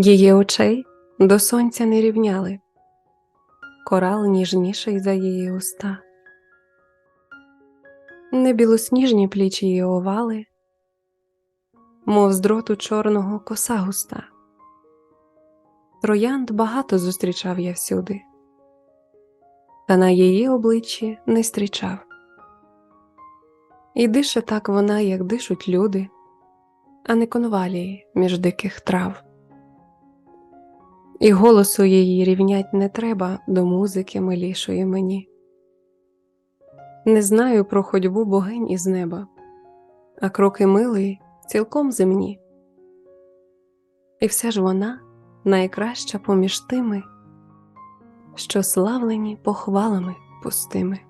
Її очей до сонця не рівняли, корал ніжніший за її уста, не білосніжні плічі її овали, мов з дроту чорного коса густа. Троянд багато зустрічав я всюди, та на її обличчі не зустрічав. І дише так вона, як дишуть люди, а не конвалії між диких трав. І голосу її рівнять не треба до музики милішої мені. Не знаю про ходьбу богинь із неба, а кроки милої цілком земні. І все ж вона найкраща поміж тими, що славлені похвалами пустими.